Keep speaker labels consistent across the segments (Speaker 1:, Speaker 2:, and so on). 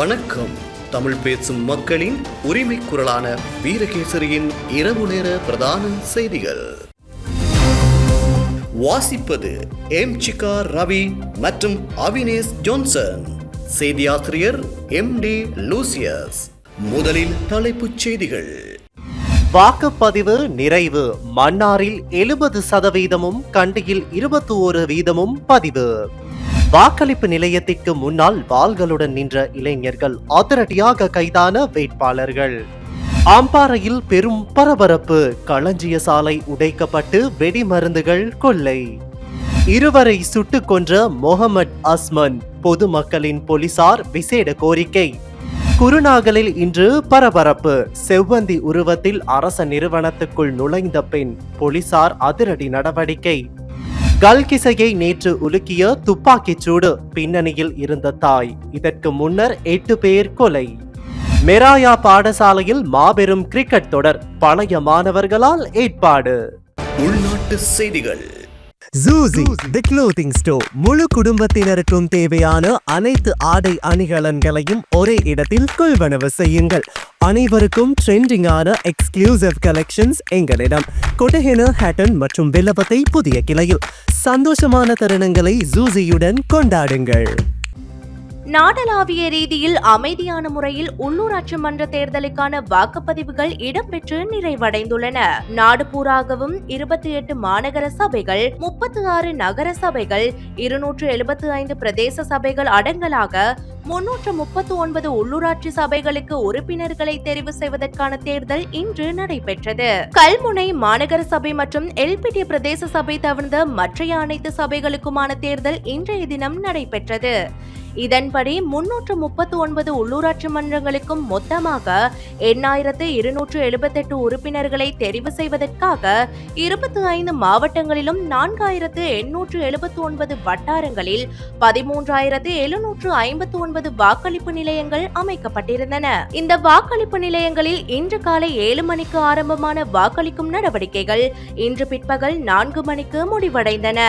Speaker 1: வணக்கம். தமிழ் பேசும் மக்களின் உரிமை குரலான வீரகேசரியின் இரவு நேர பிரதான செய்திகள். வாசிப்பது எம் சிகா ரவி மற்றும் அவினேஷ் ஜோன்சன். செய்தியாசிரியர் எம் டி லூசியஸ். முதலில் தலைப்புச் செய்திகள்.
Speaker 2: வாக்குப்பதிவு நிறைவு. மன்னாரில் எழுபது சதவீதமும் கண்டியில் இருபத்தி ஒரு வீதமும் பதிவு. வாக்களிப்பு நிலையத்திற்கு முன்னால் வாள்களுடன் நின்ற இளைஞர்கள் அதிரடியாக கைதான வேட்பாளர்கள். அம்பாறையில் பெரும் பரபரப்பு. களஞ்சிய சாலை உடைக்கப்பட்டு வெடிமருந்துகள் கொள்ளை. இருவரை சுட்டுக் கொன்ற முகமது அஸ்மன் பொதுமக்களின் போலீசார் விசேட கோரிக்கை. குருநாகலில் இன்று பரபரப்பு. செவ்வந்தி உருவத்தில் அரச நிறுவனத்துக்குள் நுழைந்த பெண் போலீசார் அதிரடி நடவடிக்கை. கல்கிசையை நேற்று உலுக்கிய துப்பாக்கிச் சூடு பின்னணியில் இருந்த தாய். இதற்கு முன்னர் எட்டு பேர் கொலை. மெராயா பாடசாலையில் மாபெரும் கிரிக்கெட் தொடர் பழைய மாணவர்களால் ஏற்பாடு.
Speaker 1: உள்நாட்டு செய்திகள்.
Speaker 3: ஜூசி தி க்ளோத்திங் ஸ்டோர் முழு குடும்பத்தினருக்கும் தேவையான அனைத்து ஆடை அணிகலன்களையும் ஒரே இடத்தில் கொள்வனவு செய்யுங்கள். அனைவருக்கும் ட்ரெண்டிங்கான எக்ஸ்க்ளூசிவ் கலெக்ஷன்ஸ் எங்களிடம். கொட்டஹென ஹேட்டன் மற்றும் வில்லபத்தை புதிய கிளையில். சந்தோஷமான தருணங்களை ஜூசியுடன் கொண்டாடுங்கள்.
Speaker 4: நாடளாவிய ரீதியில் அமைதியான முறையில் உள்ளூராட்சி மன்ற தேர்தலுக்கான வாக்குப்பதிவுகள் இடம்பெற்று நிறைவடைந்துள்ளன. நாடு பூராகவும் இருபத்தி எட்டு மாநகர சபைகள் முப்பத்தி ஆறு நகர சபைகள் இருநூற்று எழுபத்தி ஐந்து பிரதேச சபைகள் அடங்கலாக முன்னூற்று முப்பத்தி ஒன்பது உள்ளூராட்சி சபைகளுக்கு உறுப்பினர்களை தெரிவு செய்வதற்கான தேர்தல் இன்று நடைபெற்றது. கல்முனை மாநகர சபை மற்றும் எல்பிடி பிரதேச சபை தவிர்ந்த மற்றைய அனைத்து சபைகளுக்குமான தேர்தல் இன்றைய தினம் நடைபெற்றது. இதன்படி முன்னூற்று முப்பத்தி ஒன்பது உள்ளூராட்சி மன்றங்களுக்கும் மொத்தமாக எண்ணாயிரத்து இருநூற்று எழுபத்தெட்டு உறுப்பினர்களை தெரிவு செய்வதற்காக இருபத்தி ஐந்து மாவட்டங்களிலும் நான்காயிரத்து எண்ணூற்று எழுபத்தி ஒன்பது வட்டாரங்களில் பதிமூன்றாயிரத்து எழுநூற்று ஐம்பத்தி ஒன்பது வாக்களிப்பு நிலையங்கள் அமைக்கப்பட்டிருந்தன. இந்த வாக்களிப்பு நிலையங்களில் இன்று காலை ஏழு மணிக்கு ஆரம்பமான வாக்களிக்கும் நடவடிக்கைகள் இன்று பிற்பகல் நான்கு மணிக்கு முடிவடைந்தன.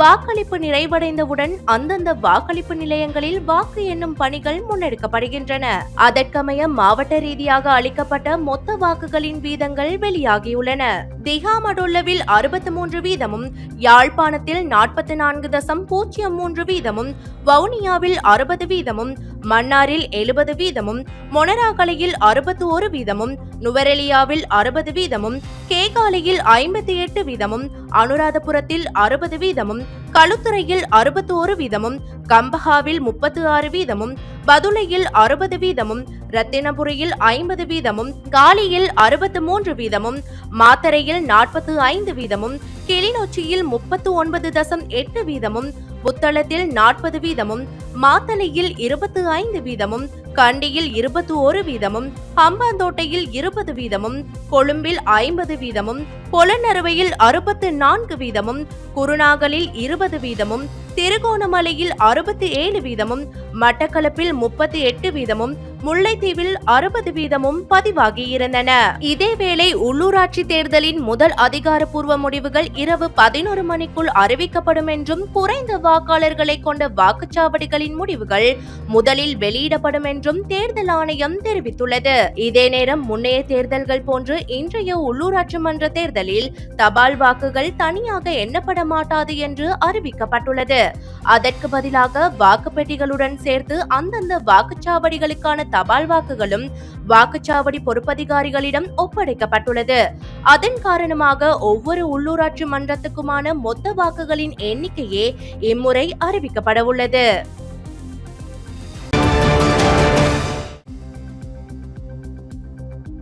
Speaker 4: வாக்களிப்பு நிறைவடைந்தவுடன் அந்தந்த வாக்களிப்பு நிலையங்களில் வாக்கு எண்ணும் பணிகள் முன்னெடுக்கப்படுகின்றன. அதற்கமைய மாவட்ட ரீதியாக அளிக்கப்பட்ட மொத்த வாக்குகளின் வீதங்கள் வெளியாகியுள்ளன. திகாமடுல்லவில் அறுபத்தி மூன்று வீதமும் யாழ்ப்பாணத்தில் நாற்பத்தி நான்கு தசம் பூஜ்ஜியம் மூன்று வீதமும் வவுனியாவில் அறுபது வீதமும் மன்னாரில் எழுபது வீதமும் மொனராகலையில் அறுபத்தி ஒரு வீதமும் நுவரெலியாவில் அறுபது வீதமும் கேகாலையில் ஐம்பத்தி எட்டு வீதமும் அனுராதபுரத்தில் அறுபது வீதமும் களுத்துறையில் அறுபத்தோரு வீதமும் கம்பஹாவில் முப்பத்து ஆறு வீதமும் பதுளையில் அறுபது வீதமும் ரத்தினபுரியில் ஐம்பது வீதமும் காலியில் அறுபத்து மூன்று வீதமும் மாத்தரையில் நாற்பத்து ஐந்து வீதமும் கிளிநொச்சியில் முப்பத்து ஒன்பது தசம் எட்டு வீதமும் புத்தளத்தில் நாற்பது வீதமும் மாத்தளையில் இருபத்து ஐந்து வீதமும் கண்டியில் இருபத்தி ஒரு வீதமும் ஹம்பாந்தோட்டையில் இருபது வீதமும் கொழும்பில் ஐம்பது வீதமும் பொலநறுவையில் அறுபத்து நான்கு வீதமும் குருநாகலில் இருபது வீதமும் திருகோணமலையில் அறுபத்தி ஏழு வீதமும் மட்டக்களப்பில் முப்பத்தி எட்டு வீதமும் முல்லைத்தீவில் அறுபது வீதமும் பதிவாகியிருந்தன. இதேவேளை உள்ளூராட்சி தேர்தலின் முதல் அதிகாரப்பூர்வ முடிவுகள் இரவு பதினோரு மணிக்குள் அறிவிக்கப்படும் என்றும் குறைந்த வாக்காளர்களை கொண்ட வாக்குச்சாவடிகளின் முடிவுகள் முதலில் வெளியிடப்படும் என்றும் தேர்தல் ஆணையம் தெரிவித்துள்ளது. இதே நேரம் முன்னைய தேர்தல்கள் போன்று இன்றைய உள்ளூராட்சி மன்ற தேர்தலில் தபால் வாக்குகள் தனியாக எண்ணப்பட மாட்டாது என்று அறிவிக்கப்பட்டுள்ளது. அதற்கு பதிலாக வாக்குப்பெட்டிகளுடன் சேர்த்து அந்தந்த வாக்குச்சாவடிகளுக்கான தபால் வாக்குகளும் வாக்குச்சாவடி பொறுப்பதிகாரிகளிடம் ஒப்படைக்கப்பட்டுள்ளது. அதன் காரணமாக ஒவ்வொரு உள்ளூராட்சி மன்றத்துக்குமான மொத்த வாக்குகளின் எண்ணிக்கையே இம்முறை அறிவிக்கப்படவுள்ளது.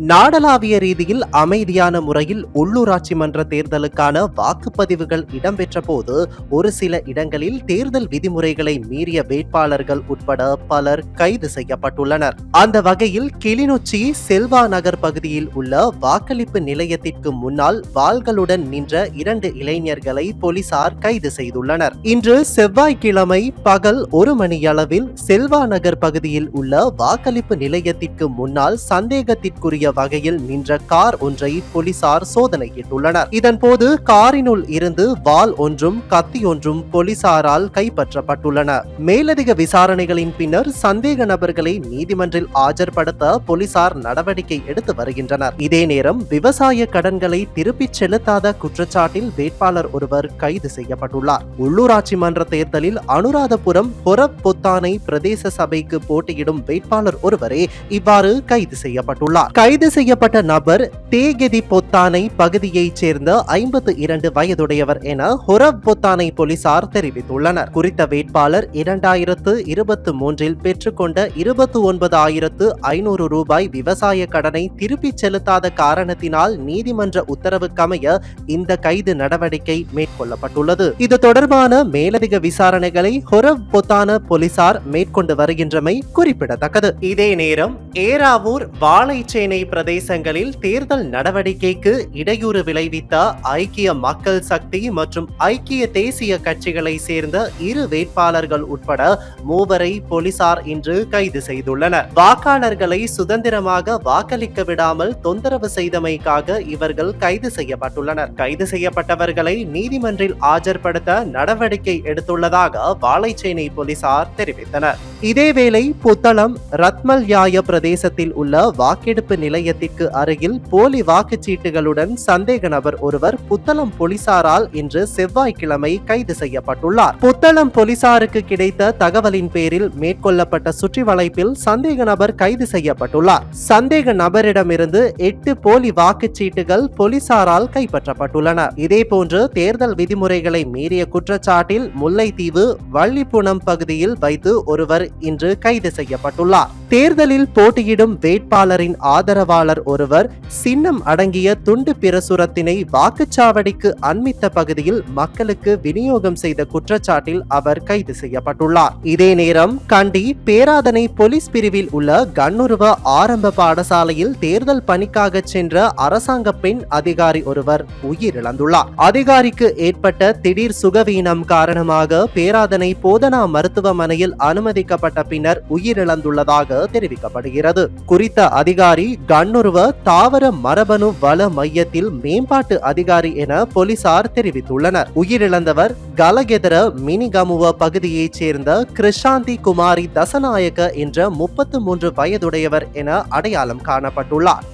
Speaker 2: நாடளாவிய ரீதியில் அமைதியான முறையில் உள்ளூராட்சி மன்ற தேர்தலுக்கான வாக்குப்பதிவுகள் இடம்பெற்ற போது ஒரு சில இடங்களில் தேர்தல் விதிமுறைகளை மீறிய வேட்பாளர்கள் உட்பட பலர் கைது செய்யப்பட்டுள்ளனர். அந்த வகையில் கிளிநொச்சி செல்வா நகர் பகுதியில் உள்ள வாக்களிப்பு நிலையத்திற்கு முன்னால் வாள்களுடன் நின்ற இரண்டு இளைஞர்களை போலீசார் கைது செய்துள்ளனர். இன்று செவ்வாய்க்கிழமை பகல் ஒரு மணியளவில் செல்வா நகர் பகுதியில் உள்ள வாக்களிப்பு நிலையத்திற்கு முன்னால் சந்தேகத்திற்குரிய வகையில் நின்ற கார் ஒன்றை போலீசார் சோதனையிட்டுள்ளனர் இதன்போது காரினுள் இருந்து வால் ஒன்றும் கத்தி ஒன்றும் போலீசாரால் கைப்பற்றப்பட்டுள்ளன மேலதிக விசாரணைகளின் பின்னர் சந்தேக நபர்களை நீதிமன்றில் ஆஜர்படுத்த போலீசார் நடவடிக்கை எடுத்து வருகின்றனர். இதே நேரம் விவசாய கடன்களை திருப்பிச் செலுத்தாத குற்றச்சாட்டில் வேட்பாளர் ஒருவர் கைது செய்யப்பட்டுள்ளார். உள்ளூராட்சி மன்ற தேர்தலில் அனுராதபுரம் ஹொரப் பொத்தானை பிரதேச சபைக்கு போட்டியிடும் வேட்பாளர் ஒருவரே இவ்வாறு கைது செய்யப்பட்டுள்ளார். கைது செய்யப்பட்ட நபர் தேகெதி பொத்தானை பகுதியைச் சேர்ந்த ஐம்பத்து இரண்டு வயதுடையவர் என ஹொரப் பொத்தானை போலீசார் தெரிவித்துள்ளனர். குறித்த வேட்பாளர் இரண்டாயிரத்து இருபத்து மூன்றில் பெற்றுக்கொண்ட இருபத்தி ஒன்பது ஆயிரத்து ஐநூறு ரூபாய் விவசாய கடனை திருப்பிச் செலுத்தாத காரணத்தினால் நீதிமன்ற உத்தரவுக்கமைய இந்த கைது நடவடிக்கை மேற்கொள்ளப்பட்டுள்ளது. இது தொடர்பான மேலதிக விசாரணைகளை ஹொரப் பொத்தான போலீசார் மேற்கொண்டு வருகின்றமை குறிப்பிடத்தக்கது. இதே நேரம் ஏராவூர் வாழைச்சேனை பிரதேசங்களில் தேர்தல் நடவடிக்கைக்கு இடையூறு விளைவித்த ஐக்கிய மக்கள் சக்தி மற்றும் ஐக்கிய தேசிய கட்சிகளை சேர்ந்த இரு வேட்பாளர்கள் உட்பட மூவரை போலீசார் இன்று கைது செய்துள்ளனர். வாக்காளர்களை சுதந்திரமாக வாக்களிக்க விடாமல் தொந்தரவு செய்தமைக்காக இவர்கள் கைது செய்யப்பட்டுள்ளனர். கைது செய்யப்பட்டவர்களை நீதிமன்றில் ஆஜர்படுத்த நடவடிக்கை எடுத்துள்ளதாக வாழைச்சேனை போலீசார் தெரிவித்தனர். இதேவேளை புத்தளம் ரத்மல்யாய பிரதேசத்தில் உள்ள வாக்கெடுப்பு நிலையத்திற்கு அருகில் போலி வாக்குச்சீட்டுகளுடன் சந்தேக நபர் ஒருவர் புத்தளம் போலீசாரால் இன்று செவ்வாய்க்கிழமை கைது செய்யப்பட்டுள்ளார். புத்தளம் போலீசாருக்கு கிடைத்த தகவலின் பேரில் மேற்கொள்ளப்பட்ட சுற்றி வளைப்பில் சந்தேக நபர் கைது செய்யப்பட்டுள்ளார். சந்தேக நபரிடமிருந்து எட்டு போலி வாக்குச்சீட்டுகள் போலீசாரால் கைப்பற்றப்பட்டுள்ளன இதேபோன்று தேர்தல் விதிமுறைகளை மீறிய குற்றச்சாட்டில் முல்லைத்தீவு வள்ளிப்புணம் பகுதியில் வைத்து ஒருவர் இன்று கைது செய்யப்பட்டுள்ளார். தேர்தலில் போட்டியிடும் வேட்பாளரின் ஆதரவு ஆதரவாளர் ஒருவர் சின்னம் அடங்கிய துண்டு பிரசுரத்தினை வாக்குச்சாவடிக்கு அண்மித்த பகுதியில் மக்களுக்கு விநியோகம் செய்த குற்றச்சாட்டில் அவர் கைது செய்யப்பட்டுள்ளார். இதே நேரம் கண்டி பேராதனை போலீஸ் பிரிவில் உள்ள கண்ணுருவ ஆரம்ப பாடசாலையில் தேர்தல் பணிக்காக சென்ற அரசாங்க பெண் அதிகாரி ஒருவர் உயிரிழந்துள்ளார். அதிகாரிக்கு ஏற்பட்ட திடீர் சுகவீனம் காரணமாக பேராதனை போதனா மருத்துவமனையில் அனுமதிக்கப்பட்ட பின்னர் உயிரிழந்துள்ளதாக தெரிவிக்கப்படுகிறது. குறித்த அதிகாரி கண்ணுருவ தாவர மரபணு வள மையத்தில் மேம்பாட்டு அதிகாரி என போலீசார் தெரிவித்துள்ளனர். உயிரிழந்தவர் கலகெதர மினிகமுவ பகுதியைச் சேர்ந்த கிருஷாந்தி குமாரி தசநாயக்க என்ற முப்பத்து மூன்று வயதுடையவர் என அடையாளம் காணப்பட்டுள்ளார்.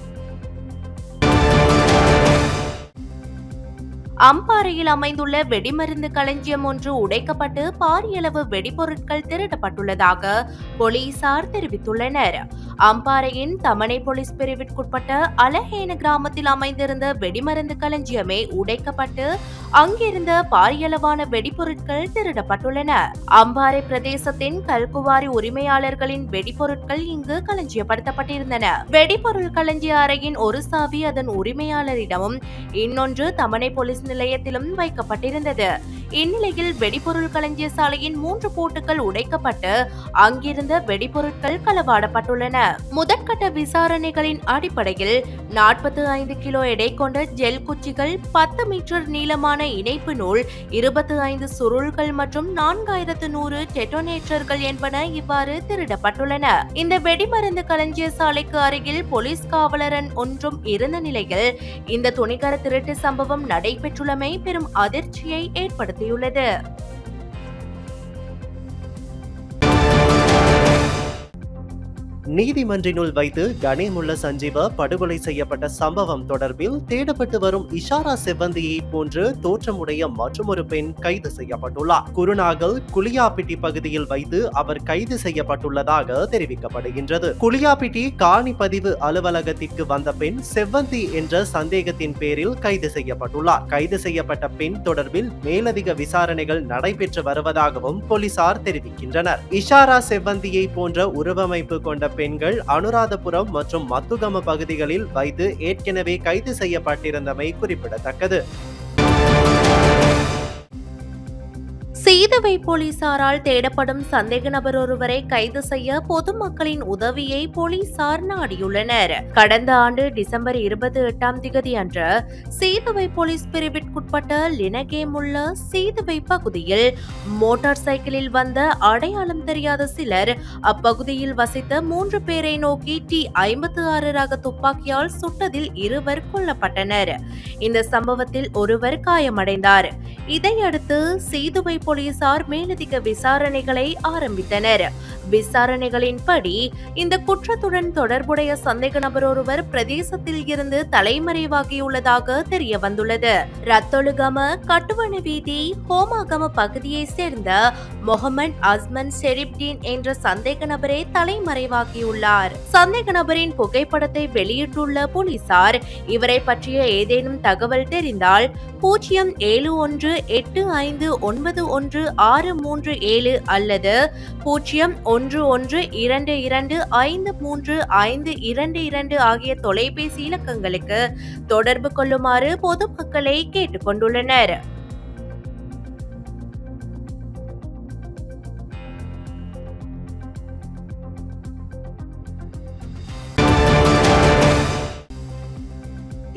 Speaker 4: அம்பாறையில் அமைந்துள்ள வெடிமருந்து களஞ்சியம் ஒன்று உடைக்கப்பட்டு பாரியளவு வெடிபொருட்கள் திருடப்பட்டுள்ளதாக போலீசார் தெரிவித்துள்ளனர். அம்பாறையின் தமனை போலீஸ் பிரிவிற்குட்பட்ட அலஹேன கிராமத்தில் அமைந்திருந்த வெடிமருந்து களஞ்சியமே உடைக்கப்பட்டு அங்கிருந்த பாரியளவான வெடிபொருட்கள் திருடப்பட்டுள்ளன. அம்பாறை பிரதேசத்தின் கல்குவாரி உரிமையாளர்களின் வெடிபொருட்கள் இங்கு களஞ்சியப்படுத்தப்பட்டிருந்தன. வெடிபொருள் களஞ்சிய அறையின் ஒரு சாவி அதன் உரிமையாளரிடமும் இன்னொன்று தமனை போலீஸ் நிலையத்திலும் வைக்கப்பட்டிருந்தது. இந்நிலையில் வெடிபொருள் களஞ்சிய சாலையின் மூன்று பூட்டுகள் உடைக்கப்பட்டு அங்கிருந்த வெடிபொருட்கள் களவாடப்பட்டுள்ளன. முதற்கட்ட விசாரணைகளின் அடிப்படையில் நாற்பத்தி ஐந்து கிலோ எடை கொண்ட ஜெல் குச்சிகள் பத்து மீட்டர் நீளமான இணைப்பு நூல் இருபத்தி ஐந்து சுருள்கள் மற்றும் நான்காயிரத்து நூறு டெட்டோனேட்டர்கள் என்பன இவ்வாறு திருடப்பட்டுள்ளன. இந்த வெடிமருந்து களஞ்சிய சாலைக்கு அருகில் போலீஸ் காவலரன் ஒன்றும் இருந்த நிலையில் இந்த துணிகர திருட்டு சம்பவம் நடைபெற்றுள்ளமை பெரும் அதிர்ச்சியை ஏற்படுத்தியுள்ளது
Speaker 2: நீதிமன்றினுள் வைத்து கனேமுள்ள சஞ்சீவ படுகொலை செய்யப்பட்ட சம்பவம் தொடர்பில் தேடப்பட்டு வரும் இஷாரா செவ்வந்தியை போன்று தோற்றமுடைய மற்றொரு பெண் கைது செய்யப்பட்டுள்ளார். குருநாகல் குளியாப்பிட்டி பகுதியில் வைத்து அவர் கைது செய்யப்பட்டுள்ளதாக தெரிவிக்கப்படுகின்றது. குளியாப்பிட்டி காணி பதிவு அலுவலகத்திற்கு வந்த பெண் செவ்வந்தி என்ற சந்தேகத்தின் பேரில் கைது செய்யப்பட்டுள்ளார். கைது செய்யப்பட்ட பெண் தொடர்பில் மேலதிக விசாரணைகள் நடைபெற்று வருவதாகவும் போலீசார் தெரிவிக்கின்றனர். இஷாரா செவ்வந்தியை போன்ற உருவமைப்பு கொண்ட பெண்கள் அனுராதபுரம் மற்றும் மத்துகம பகுதிகளில் வைத்து ஏற்கனவே கைது செய்யப்பட்டிருந்தமை குறிப்பிடத்தக்கது.
Speaker 4: சீதவை போலீசாரால் தேடப்படும் சந்தேக நபர் ஒருவரை கைது செய்ய பொதுமக்களின் உதவியை போலீசார் நாடியுள்ளனர். கடந்த ஆண்டு டிசம்பர் இருபத்தி எட்டாம் திகதி அன்று சீதவை போலீஸ் பிரிவிற்குட்பட்ட லினகேம் உள்ள சீதுவை பகுதியில் மோட்டார் சைக்கிளில் வந்த அடையாளம் தெரியாத சிலர் அப்பகுதியில் வசித்த மூன்று பேரை நோக்கி டி ஐம்பத்து ஆறு ரக துப்பாக்கியால் சுட்டதில் இருவர் கொல்லப்பட்டனர். இந்த சம்பவத்தில் ஒருவர் காயமடைந்தார். இதையடுத்து சீதுவை போலீசார் மேலதிக விசாரணைகளை ஆரம்பித்தனர். விசாரணைகளின்படி இந்த குற்றத்துடன் தொடர்புடைய சந்தேக நபர் ஒருவர் பிரதேசத்தில் இருந்து தலைமறைவாகியுள்ளதாக தெரிய வந்துள்ளது ரத்தொழுகம கட்டுவன வீதி ஹோமாகம பகுதியை சேர்ந்த முகமது அஸ்மன் ஷெரீப்டீன் என்ற சந்தேக நபரே தலைமறைவாகியுள்ளார். சந்தேக நபரின் புகைப்படத்தை வெளியிட்டுள்ள போலீசார் இவரை பற்றிய ஏதேனும் தகவல் தெரிந்தால் பூஜ்ஜியம் ஏழு ஒன்று எட்டு ஐந்து ஒன்பது ஒன்று ஆறு மூன்று ஏழு அல்லது பூஜ்ஜியம் ஒன்று ஒன்று இரண்டு இரண்டு ஐந்து மூன்று ஐந்து இரண்டு இரண்டு ஆகிய தொலைபேசி இலக்கங்களுக்கு தொடர்பு கொள்ளுமாறு பொதுமக்களை கேட்டுக்கொண்டுள்ளனர்.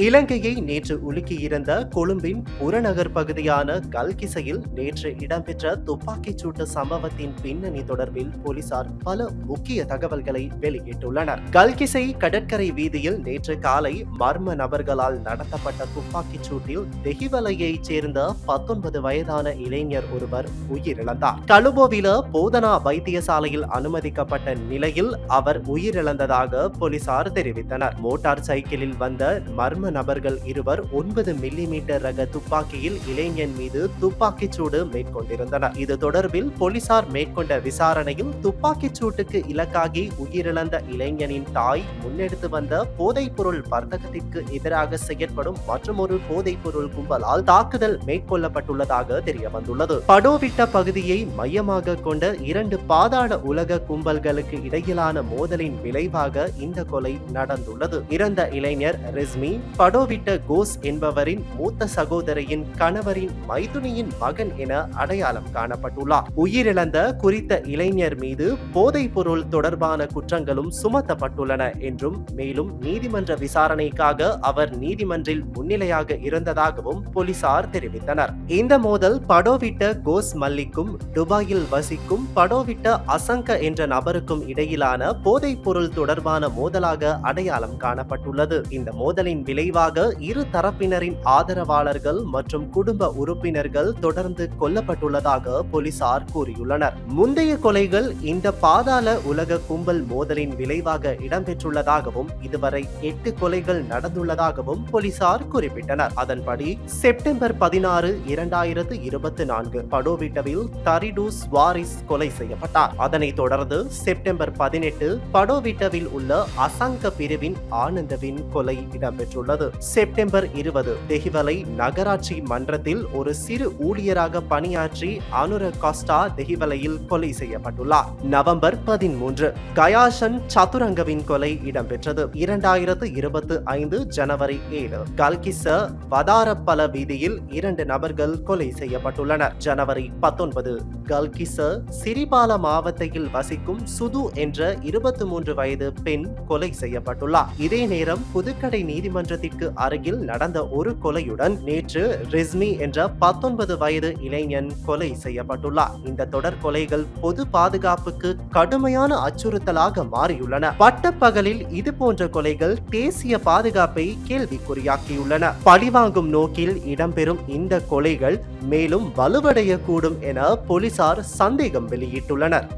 Speaker 2: இலங்கையை நேற்று உலுக்கியிருந்த கொழும்பின் புறநகர் பகுதியான கல்கிசையில் நேற்று இடம்பெற்ற துப்பாக்கிச் சூட்டு சம்பவத்தின் பின்னணி தொடர்பில் போலீசார் பல முக்கிய தகவல்களை வெளியிட்டுள்ளனர். கல்கிசை கடற்கரை வீதியில் நேற்று காலை மர்ம நபர்களால் நடத்தப்பட்ட துப்பாக்கிச் சூட்டில் தெஹிவலையைச் சேர்ந்த பத்தொன்பது வயதான இளைஞர் ஒருவர் உயிரிழந்தார். கலுபோவில போதனா வைத்தியசாலையில் அனுமதிக்கப்பட்ட நிலையில் அவர் உயிரிழந்ததாக போலீசார் தெரிவித்தனர். மோட்டார் சைக்கிளில் வந்த மர்ம நபர்கள் இருவர் ஒன்பது மில்லிமீட்டர் ரக துப்பாக்கியில் இளைஞன் மீது துப்பாக்கிச் சூடு மேற்கொண்டிருந்தனர். இது தொடர்பில் போலீசார் மேற்கொண்ட விசாரணையில் துப்பாக்கிச் சூட்டுக்கு இலக்காகி உயிரிழந்த இளைஞனின் தாய் முன்னெடுத்து வந்த போதைப்பொருள் வர்த்தகத்திற்கு எதிராக செயற்படும் மற்றொரு போதைப்பொருள் கும்பலால் தாக்குதல் மேற்கொள்ளப்பட்டுள்ளதாக தெரிய வந்துள்ளது படோவிட்ட பகுதியை மையமாக கொண்ட இரண்டு பாதாள உலக கும்பல்களுக்கு இடையிலான மோதலின் விளைவாக இந்த கொலை நடந்துள்ளது. இறந்த இளைஞர் ரிஸ்மி படோவிட்ட கோஸ் என்பவரின் மூத்த சகோதரியின் கணவரின் மைதுனியின் மகன் என அடையாளம் காணப்பட்டுள்ளார். உயிரிழந்த குறித்த இளைஞர் மீது போதைப் பொருள் தொடர்பான குற்றங்களும் சுமத்தப்பட்டுள்ளன என்றும் மேலும் நீதிமன்ற விசாரணைக்காக அவர் நீதிமன்றில் முன்னிலையாக இருந்ததாகவும் போலீசார் தெரிவித்தனர். இந்த மோதல் படோவிட்ட கோஸ் மல்லிக்கும் துபாயில் வசிக்கும் படோவிட்ட அசங்க என்ற நபருக்கும் இடையிலான போதைப் பொருள் தொடர்பான மோதலாக அடையாளம் காணப்பட்டுள்ளது. இந்த மோதலின் விலை விளைவாக இரு தரப்பினரின் ஆதரவாளர்கள் மற்றும் குடும்ப உறுப்பினர்கள் தொடர்ந்து கொல்லப்பட்டுள்ளதாக போலீசார் கூறியுள்ளனர். முந்தைய கொலைகள் இந்த பாதாள உலக கும்பல் மோதலின் விளைவாக இடம்பெற்றுள்ளதாகவும் இதுவரை எட்டு கொலைகள் நடந்துள்ளதாகவும் போலீசார் குறிப்பிட்டனர். அதன்படி செப்டம்பர் பதினாறு இரண்டாயிரத்து இருபத்தி நான்கு படோவிட்டவில் தரிடு ஸ்வாரிஸ் கொலை செய்யப்பட்டார். அதனைத் தொடர்ந்து செப்டம்பர் பதினெட்டு படோவிட்டவில் உள்ள அசங்க பிரிவின் ஆனந்தவின் கொலை இடம்பெற்றுள்ளது. செப்டம்பர் இருபது தெஹிவலை நகராட்சி மன்றத்தில் ஒரு சிறு ஊழியராக பணியாற்றி அனுர காஸ்டா தெஹிவலையில் கொலை செய்யப்பட்டுள்ளார். நவம்பர் பதிமூன்று கயாஷன் சதுரங்கவின் கொலை இடம்பெற்றது. இரண்டாயிரத்து இருபத்தி ஐந்து ஜனவரி ஏழு கல்கிச வதாரப்பல வீதியில் இரண்டு நபர்கள் கொலை செய்யப்பட்டுள்ளனர். ஜனவரி பத்தொன்பது கல்கிச சிரிபால மாவட்டத்தில் வசிக்கும் சுது என்ற இருபத்தி மூன்று வயது பெண் கொலை செய்யப்பட்டுள்ளார். இதே நேரம் புதுக்கடை நீதிமன்றத்திற்கு அருகில் நடந்த ஒரு கொலையுடன் நேற்று ரிஸ்மி என்ற பத்தொன்பது வயது இளைஞன் கொலை செய்யப்பட்டுள்ளார். இந்த தொடர் கொலைகள் பொது பாதுகாப்புக்கு கடுமையான அச்சுறுத்தலாக மாறியுள்ளன. பட்டப்பகலில் இது போன்ற கொலைகள் தேசிய பாதுகாப்பை கேள்விக்குறியாக்கியுள்ளன. பழிவாங்கும் நோக்கில் இடம்பெறும் இந்த கொலைகள் மேலும் வலுவடையக்கூடும் என போலீஸ் போலீசார் சந்தேகம் வெளியிட்டுள்ளனர்.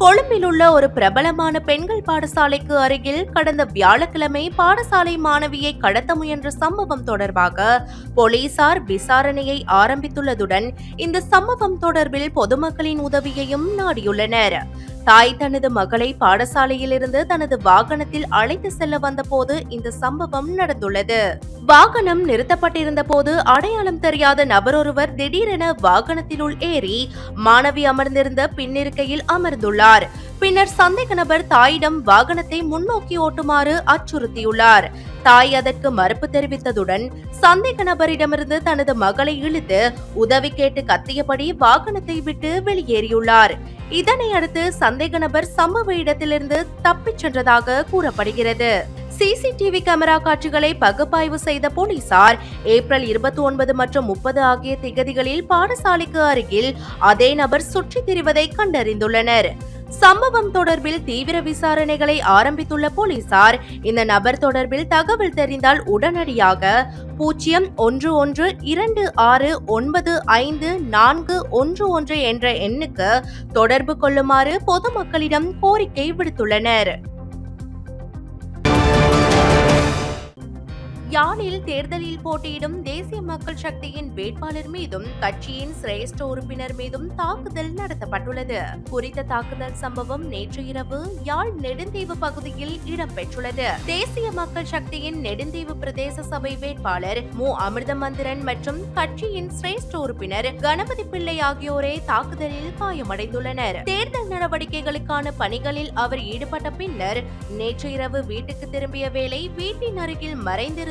Speaker 4: கொழும்பில் உள்ள ஒரு பிரபலமான பெண்கள் பாடசாலைக்கு அருகில் கடந்த வியாழக்கிழமை பாடசாலை மாணவியை கடத்த முயன்ற சம்பவம் தொடர்பாக போலீசார் விசாரணையை ஆரம்பித்துள்ளதுடன் இந்த சம்பவம் தொடர்பில் பொதுமக்களின் உதவியையும் நாடியுள்ளனர். தாய் தனது மகளை பாடசாலையிலிருந்து தனது வாகனத்தில் அழைத்து செல்ல வந்தபோது இந்த சம்பவம் நடந்துள்ளது. வாகனம் நிறுத்தப்பட்டிருந்த போது அடையாளம் தெரியாத நபரொருவர் திடீரென வாகனத்தினுள் ஏறி மாணவி அமர்ந்திருந்த பின்னிருக்கையில் அமர்ந்துள்ளார். பின்னர் சந்தேக நபர் தாயிடம் வாகனத்தை முன்னோக்கி ஓட்டுமாறு அச்சுறுத்தியுள்ளார். தாய் அதற்கு மறுப்பு தெரிவித்ததுடன் சந்தேக நபரிடமிருந்து தனது மகளை இழுத்து உதவி கேட்டு கத்தியபடி வாகனத்தை விட்டு வெளியேறியுள்ளார். இதனை அடுத்து சந்தேக நபர் சம்பவ இடத்திலிருந்து தப்பிச் சென்றதாக கூறப்படுகிறது. சிசிடிவி கேமரா காட்சிகளை பகுப்பாய்வு செய்த போலீசார் ஏப்ரல் இருபத்தி ஒன்பது மற்றும் முப்பது ஆகிய திகதிகளில் பாடசாலைக்கு அருகில் அதே நபர் சுற்றித் திரிவதை கண்டறிந்துள்ளனர். சம்பவம் தொடர்பில் தீவிர விசாரணைகளை ஆரம்பித்துள்ள போலீசார் இந்த நபர் தொடர்பில் தகவல் தெரிந்தால் உடனடியாக பூஜ்ஜியம் ஒன்று ஒன்று இரண்டு ஆறு ஒன்பது ஐந்து நான்கு ஒன்று ஒன்று என்ற எண்ணுக்கு தொடர்பு கொள்ளுமாறு பொதுமக்களிடம் கோரிக்கை விடுத்துள்ளனர். யாழில் தேர்தலில் போட்டியிடும் தேசிய மக்கள் சக்தியின் வேட்பாளர் மீதும் கட்சியின் சிரேஷ்ட உறுப்பினர் மீதும் தாக்குதல் நடத்தப்பட்டுள்ளது. குறித்த தாக்குதல் சம்பவம் நேற்று இரவு யாழ் நெடுந்தீவு பகுதியில் இடம்பெற்றுள்ளது. தேசிய மக்கள் சக்தியின் நெடுந்தீவு பிரதேச சபை வேட்பாளர் மு. அமிர்தமந்திரன் மற்றும் கட்சியின் சிரேஷ்ட உறுப்பினர் கணபதி பிள்ளை ஆகியோரே தாக்குதலில் காயமடைந்துள்ளனர். தேர்தல் நடவடிக்கைகளுக்கான பணிகளில் அவர் ஈடுபட்ட பின்னர் நேற்று இரவு வீட்டுக்கு திரும்பிய வேளை வீட்டின் அருகில்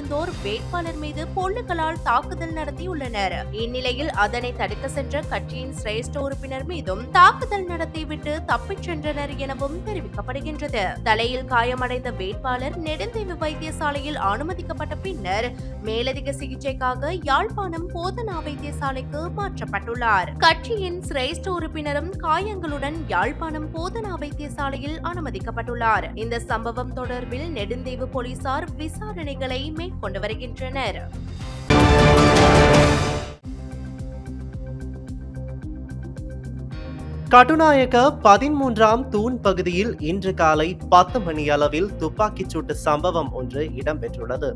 Speaker 4: இருந்தோர் வேட்பாளர் மீது பொல்லுகளால் தாக்குதல் நடத்தியுள்ளனர். இந்நிலையில் அதனை தடுக்க சென்ற கட்சியின் சிரேஷ்ட உறுப்பினர் மீதும் தாக்குதல் நடத்திவிட்டு தப்பிச் சென்றனர் எனவும் தெரிவிக்கப்படுகின்றது. தலையில் காயமடைந்த வேட்பாளர் நெடுந்தீவு வைத்தியசாலையில் அனுமதிக்கப்பட்ட பின்னர் மேலதிக சிகிச்சைக்காக யாழ்ப்பாணம் போதனா வைத்தியசாலைக்கு மாற்றப்பட்டுள்ளார். கட்சியின் சிரேஷ்ட உறுப்பினரும் காயங்களுடன் யாழ்ப்பாணம் போதனா வைத்தியசாலையில் அனுமதிக்கப்பட்டுள்ளார். இந்த சம்பவம் தொடர்பில் நெடுந்தீவு போலீசார் விசாரணைகளை மேற்கொண்டு வருகின்றனர்.
Speaker 2: கட்டுநாயக்க பதிமூன்றாம் தூண் பகுதியில் இன்று காலை பத்து மணி அளவில் துப்பாக்கிச் சூட்டு சம்பவம் ஒன்று இடம்பெற்றுள்ளது.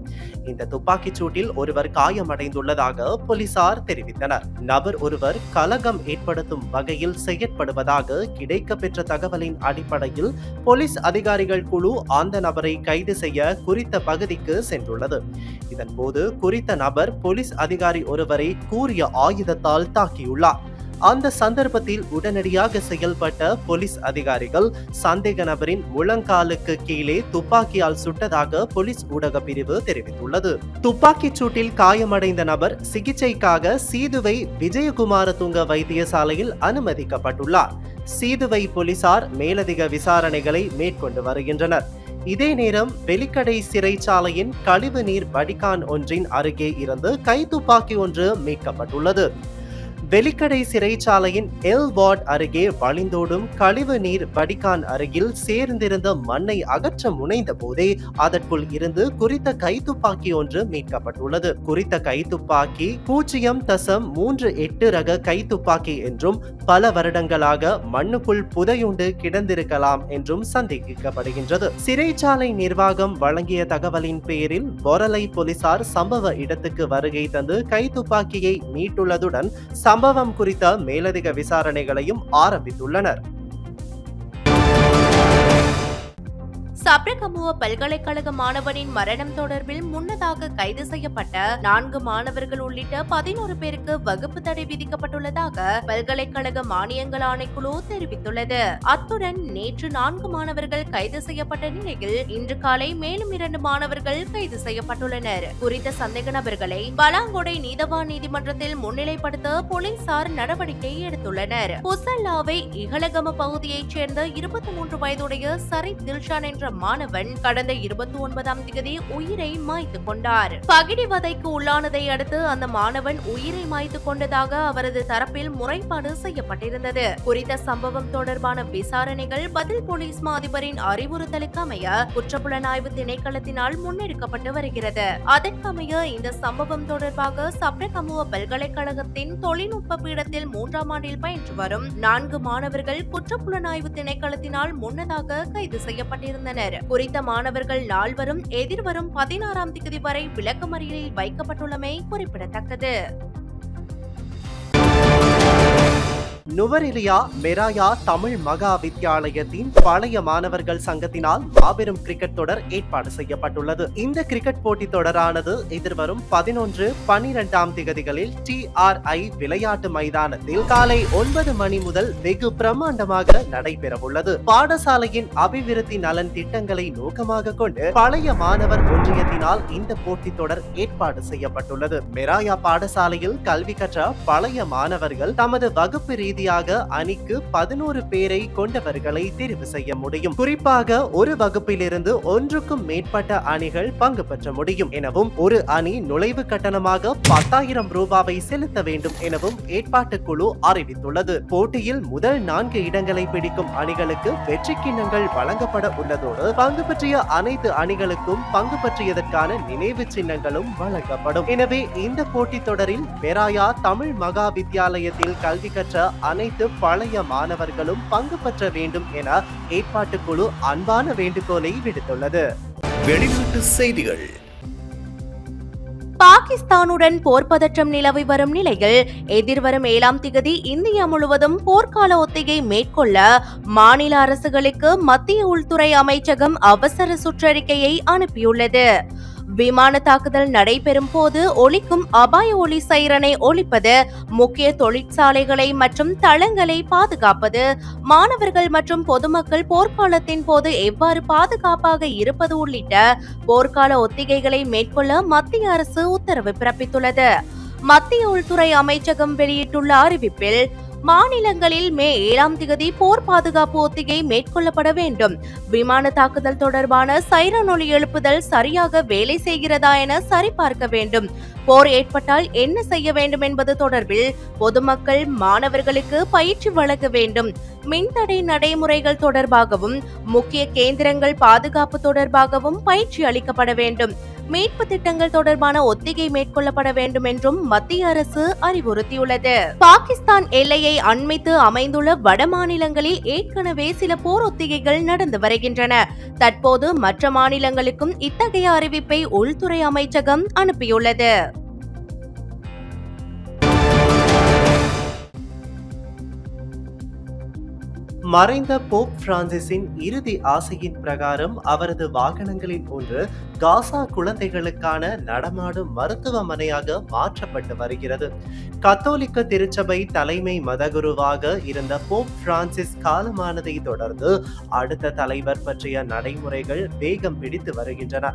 Speaker 2: இந்த துப்பாக்கிச் சூட்டில் ஒருவர் காயமடைந்துள்ளதாக போலீசார் தெரிவித்தனர். நபர் ஒருவர் கலகம் ஏற்படுத்தும் வகையில் செயற்படுவதாக கிடைக்கப்பெற்ற தகவலின் அடிப்படையில் போலீஸ் அதிகாரிகள் குழு அந்த நபரை கைது செய்ய குறித்த பகுதிக்கு சென்றுள்ளது. இதன்போது குறித்த நபர் போலீஸ் அதிகாரி ஒருவரை கூறிய ஆயுதத்தால் தாக்கியுள்ளார். அந்த சந்தர்ப்பத்தில் உடனடியாக செயல்பட்ட போலீஸ் அதிகாரிகள் சந்தேக நபரின் முழங்காலுக்கு கீழே துப்பாக்கியால் சுட்டதாக போலீஸ் ஊடக பிரிவு தெரிவித்துள்ளது. துப்பாக்கிச் சூட்டில் காயமடைந்த நபர் சிகிச்சைக்காக சீதுவை விஜயகுமார துங்க வைத்தியசாலையில் அனுமதிக்கப்பட்டுள்ளார். சீதுவை போலீசார் மேலதிக விசாரணைகளை மேற்கொண்டு வருகின்றனர். இதே நேரம் வெலிக்கடை சிறைச்சாலையின் கழிவு நீர் வடிகான் ஒன்றின் அருகே இருந்து கைத்துப்பாக்கி ஒன்று மீட்கப்பட்டுள்ளது. வெலிக்கடை சிறைச்சாலையின் எல் வார்ட் அருகே வழிந்தோடும் கழிவு நீர் வடிகான் அருகில் சேர்ந்திருந்த மண்ணை அகற்ற முனைந்த போதே அதற்குள் இருந்து குறித்த கைத்துப்பாக்கி ஒன்று மீட்கப்பட்டுள்ளது. குறித்த கைத்துப்பாக்கி பூஜ்ஜியம் தசம் மூன்று எட்டு ரக கைத்துப்பாக்கி என்றும் பல வருடங்களாக மண்ணுக்குள் புதையுண்டு கிடந்திருக்கலாம் என்றும் சந்தேகிக்கப்படுகின்றது. சிறைச்சாலை நிர்வாகம் வழங்கிய தகவலின் பேரில் பொரலை போலீசார் சம்பவ இடத்துக்கு வருகை தந்து கைத்துப்பாக்கியை மீட்டுள்ளதுடன் சம்பவம் குறித்த மேலதிக விசாரணைகளையும் ஆரம்பித்துள்ளனர்.
Speaker 4: சப்ரகமுவ பல்கலைக்கழக மாணவனின் மரணம் தொடர்பில் முன்னதாக கைது செய்யப்பட்ட நான்கு மாணவர்கள் உள்ளிட்ட பதினோரு பேருக்கு வகுப்பு தடை விதிக்கப்பட்டுள்ளதாக பல்கலைக்கழக மானியங்கள் ஆணைக்குழு தெரிவித்துள்ளது. அத்துடன் நேற்று நான்கு மாணவர்கள் கைது செய்யப்பட்ட நிலையில் இன்று காலை மேலும் இரண்டு மாணவர்கள் கைது செய்யப்பட்டுள்ளனர். குறித்த சந்தேக நபர்களை பலாங்கொடை நீதவான் நீதிமன்றத்தில் முன்னிலைப்படுத்த போலீசார் நடவடிக்கை எடுத்துள்ளனர். புசல்லாவை இகலகம பகுதியைச் சேர்ந்த இருபத்தி மூன்று வயதுடைய சரி தில்ஷான் என்ற மாணவன் கடந்த இருபத்தி ஒன்பதாம் தேதி உயிரை மாய்த்து கொண்டார். பகிடி வதைக்கு உள்ளானதை அடுத்து அந்த மாணவன் உயிரை மாய்த்து கொண்டதாக அவரது தரப்பில் முறைப்பாடு செய்யப்பட்டிருந்தது. குறித்த சம்பவம் தொடர்பான விசாரணைகள் பதில் போலீஸ் மா அதிபரின் அறிவுறுத்தலுக்கு அமைய குற்றப்புலனாய்வு திணைக்களத்தினால் முன்னெடுக்கப்பட்டு வருகிறது. அதற்கமைய இந்த சம்பவம் தொடர்பாக சப்ரகமுவ பல்கலைக்கழகத்தின் தொழில்நுட்ப பீடத்தில் மூன்றாம் ஆண்டில் பயின்று வரும் நான்கு மாணவர்கள் குற்றப்புலனாய்வு திணைக்களத்தினால் முன்னதாக கைது செய்யப்பட்டிருந்தனர். குறித்த மாணவர்கள் நால்வரும் எதிர்வரும் பதினாறாம் தேதி வரை விளக்கமறியலில் வைக்கப்பட்டுள்ளமை குறிப்பிடத்தக்கது.
Speaker 2: நுவரெலியா மெராயா தமிழ் மகா வித்யாலயத்தின் பழைய மாணவர்கள் சங்கத்தினால் மாபெரும் கிரிக்கெட் தொடர் ஏற்பாடு செய்யப்பட்டுள்ளது. இந்த கிரிக்கெட் போட்டி தொடரானது எதிர்வரும் பதினொன்று பனிரெண்டாம் திகதிகளில் டி ஆர் ஐ விளையாட்டு மைதானத்தில் காலை ஒன்பது மணி முதல் வெகு பிரம்மாண்டமாக நடைபெறவுள்ளது. பாடசாலையின் அபிவிருத்தி நலன் திட்டங்களை நோக்கமாக கொண்டு பழைய மாணவர் ஒன்றியத்தினால் இந்த போட்டி தொடர் ஏற்பாடு செய்யப்பட்டுள்ளது. மெராயா பாடசாலையில் கல்வி கற்ற பழைய மாணவர்கள் தமது வகுப்பு ரீதி ரீதியாக அணிக்கு பதினோரு பேரை கொண்டவர்களை தெரிவு செய்ய முடியும். குறிப்பாக ஒரு வகுப்பிலிருந்து ஒன்றுக்கும் மேற்பட்ட அணிகள் பங்கு பெற்ற முடியும். எனவும் ஒரு அணி நுழைவு கட்டணமாக பத்தாயிரம் ரூபாவை செலுத்த வேண்டும் எனவும் ஏற்பாட்டு குழு அறிவித்துள்ளது. போட்டியில் முதல் நான்கு இடங்களை பிடிக்கும் அணிகளுக்கு வெற்றி கிண்ணங்கள் வழங்கப்பட உள்ளதோடு பங்கு பற்றிய அனைத்து அணிகளுக்கும் பங்கு பற்றியதற்கான நினைவு சின்னங்களும் வழங்கப்படும். எனவே இந்த போட்டித் தொடரில் பெராயா தமிழ் மகா வித்தியாலயத்தில் கல்வி கற்ற அனைத்து பழைய மாணவர்களும் பங்கு பெற்ற வேண்டும் என ஏற்பாட்டுக் குழு அன்பான வேண்டுகோளை விடுத்துள்ளது.
Speaker 1: வெளிநாட்டு செய்திகள்.
Speaker 4: பாகிஸ்தானுடன் போர் பதற்றம் நிலவி வரும் நிலையில் எதிர்வரும் ஏழாம் திகதி இந்தியா முழுவதும் போர்க்கால ஒத்திகை மேற்கொள்ள மாநில அரசுகளுக்கு மத்திய உள்துறை அமைச்சகம் அவசர சுற்றறிக்கையை அனுப்பியுள்ளது. விமான தாக்குதல் நடைபெறும் போது ஒலிக்கும் அபாய ஒளி சைரனை ஒழிப்பது முக்கிய தொழிற்சாலைகளை மற்றும் தளங்களை பாதுகாப்பது மாணவர்கள் மற்றும் பொதுமக்கள் போர்க்காலத்தின் போது எவ்வாறு பாதுகாப்பாக இருப்பது உள்ளிட்ட போர்க்கால ஒத்திகைகளை மேற்கொள்ள மத்திய அரசு உத்தரவு பிறப்பித்துள்ளது. மத்திய உள்துறை அமைச்சகம் வெளியிட்டுள்ள அறிவிப்பில் மாநிலங்களில் மே ஏழாம் திகதி போர் பாதுகாப்பு ஒத்திகை மேற்கொள்ளப்பட வேண்டும். விமான தாக்குதல் தொடர்பான சைரன் ஒளி எழுப்புதல் சரியாக வேலை செய்கிறதா என சரிபார்க்க வேண்டும். போர் ஏற்பட்டால் என்ன செய்ய வேண்டும் என்பது தொடர்பில் பொதுமக்கள் மாணவர்களுக்கு பயிற்சி வழங்க வேண்டும். மின்தடை நடைமுறைகள் தொடர்பாகவும் முக்கிய கேந்திரங்கள் பாதுகாப்பு தொடர்பாகவும் பயிற்சி அளிக்கப்பட வேண்டும். மீட்பு திட்டங்கள் தொடர்பான ஒத்திகை மேற்கொள்ளப்பட வேண்டும் என்றும் மத்திய அரசு அறிவுறுத்தியுள்ளது. பாகிஸ்தான் எல்லையை அண்மித்து அமைந்துள்ள வட மாநிலங்களில் ஏற்கனவே சில போர் ஒத்திகைகள் நடந்து வருகின்றன. தற்போது மற்ற மாநிலங்களுக்கும் இத்தகைய அறிவிப்பை உள்துறை அமைச்சகம் அனுப்பியுள்ளது.
Speaker 2: மறைந்த போப் பிரான்சிஸின் இறுதி ஆசையின் பிரகாரம் அவரது வாகனங்களில் ஒன்று காசா குழந்தைகளுக்கான நடமாடும் மருத்துவமனையாக மாற்றப்பட்டு வருகிறது. கத்தோலிக்க திருச்சபை தலைமை மதகுருவாக இருந்த போப் பிரான்சிஸ் காலமானதை தொடர்ந்து அடுத்த தலைவர் பற்றிய நடைமுறைகள் வேகம் பிடித்து வருகின்றன.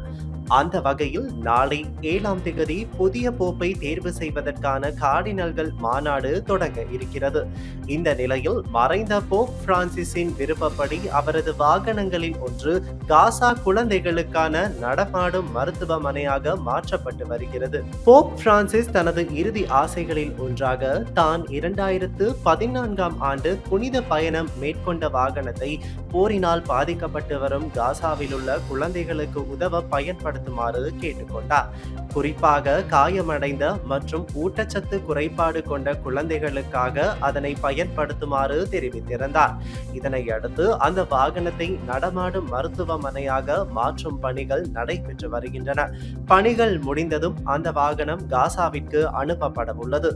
Speaker 2: அந்த வகையில் நாளை ஏழாம் திகதி புதிய போப்பை தேர்வு செய்வதற்கான கார்டினல்கள் மாநாடு தொடங்க இருக்கிறது. இந்த நிலையில் மறைந்த போப் பிரான்சிஸின் விருப்பப்படி அவரது வாகனங்களில் ஒன்று காசா குழந்தைகளுக்கான நடமாடும் மருத்துவமனையாக மாற்றப்பட்டு வருகிறது. போப் பிரான்சிஸ் தனது இறுதி ஆசைகளில் ஒன்றாக தான் இரண்டாயிரத்து பதினான்காம் ஆண்டு புனித பயணம் மேற்கொண்ட வாகனத்தை போரினால் பாதிக்கப்பட்டு வரும் காசாவில் உள்ள குழந்தைகளுக்கு உதவ பயன்படுத்துமாறு கேட்டுக்கொண்டார். குறிப்பாக காயமடைந்த மற்றும் ஊட்டச்சத்து குறைபாடு கொண்ட குழந்தைகளுக்காக அதனை பயன்படுத்துமாறு தெரிவித்திருந்தார். இதனையடுத்து அந்த வாகனத்தை நடமாடும் மருத்துவமனையாக மாற்றும் பணிகள் நடைபெற்று வருகின்றன. பணிகள் முடிந்ததும் அந்த வாகனம் காசாவிற்கு அனுப்பப்பட உள்ளது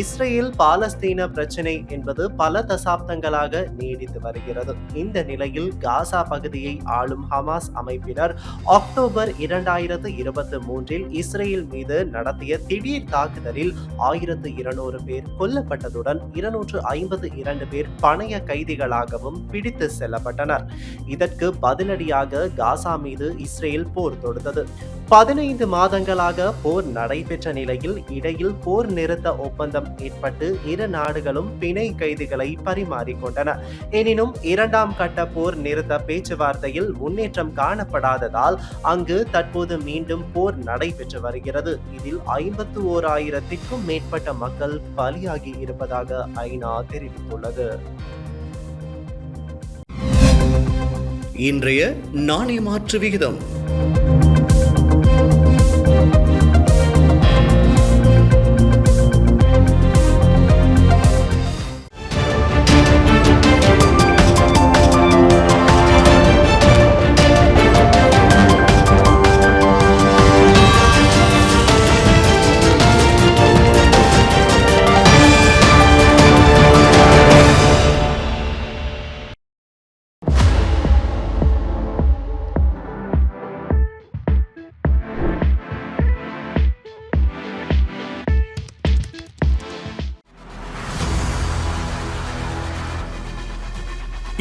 Speaker 2: இஸ்ரேல் பாலஸ்தீன பிரச்சினை என்பது பல தசாப்தங்களாக நீடித்து வருகிறது. இந்த நிலையில் காசா பகுதியை ஆளும் ஹமாஸ் அமைப்பினர் அக்டோபர் இரண்டாயிரத்து இருபத்தி மூன்றில் இஸ்ரேல் மீது நடத்திய திடீர் தாக்குதலில் ஆயிரத்து இருநூறு பேர் கொல்லப்பட்டதுடன் இருநூற்று ஐம்பது இரண்டு பேர் பணைய கைதிகளாகவும் பிடித்து செல்லப்பட்டனர். இதற்கு பதிலடியாக காசா மீது இஸ்ரேல் போர் தொடுத்தது பதினைந்து மாதங்களாக போர் நடைபெற்ற நிலையில் இடையில் போர் நிறுத்த ஒப்பந்தம் ஏற்பட்டு இரு நாடுகளும் பிணை கைதிகளை பரிமாறிக்கொண்டன. எனினும் இரண்டாம் கட்ட போர் நிறுத்த பேச்சுவார்த்தையில் முன்னேற்றம் காணப்படாததால் அங்கு தற்போது மீண்டும் போர் நடைபெற்று வருகிறது. இதில் ஐம்பத்து ஓர் ஆயிரத்திற்கும் மேற்பட்ட மக்கள் பலியாகி இருப்பதாக ஐநா தெரிவித்துள்ளது.
Speaker 1: இன்றைய நாணய மாற்று விகிதம்.